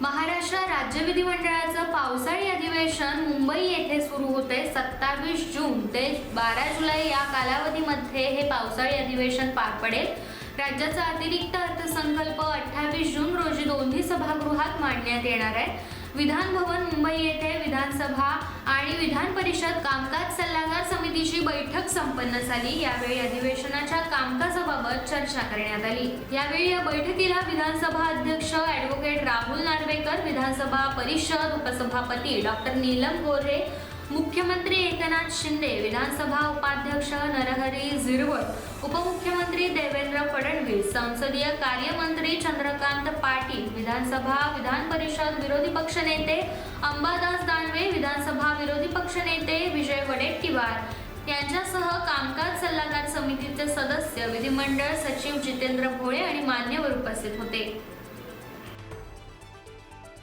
महाराष्ट्र राज्य विधिमंडळाचं पावसाळी अधिवेशन मुंबई येथे सुरू होते सत्तावीस जून ते बारा जुलै या कालावधीमध्ये हे पावसाळी अधिवेशन पार पडेल. राज्याचा अतिरिक्त अर्थसंकल्प अठ्ठावीस जून रोजी दोन्ही सभागृहात मांडण्यात येणार आहे. विधान भवन मुंबई येथे विधानसभा आणि विधान परिषद कामकाज सल्लागार समितीची बैठक संपन्न झाली. यावेळी अधिवेशनाच्या याबाबत चर्चा करण्यात आली. यावेळी या बैठकीला विधानसभा अध्यक्ष ऍडव्होकेट राहुल नार्वेकर विधानसभा परिषद उपसभापती डॉक्टर नीलम गोरे मुख्यमंत्री एकनाथ शिंदे विधानसभा उपाध्यक्ष नरहरी झिरवळ उपमुख्यमंत्री देवेंद्र फडणवीस संसदीय कार्यमंत्री चंद्रकांत पाटील विधानसभा विधान परिषद विरोधी पक्षनेते अंबादास दानवे विधानसभा विरोधी पक्षनेते विजय वडेट्टीवार. यांच्यासह कामकाज सल्लागार समितीचे सदस्य विधिमंडळ सचिव जितेंद्र भोळे आणि मान्यवर उपस्थित होते.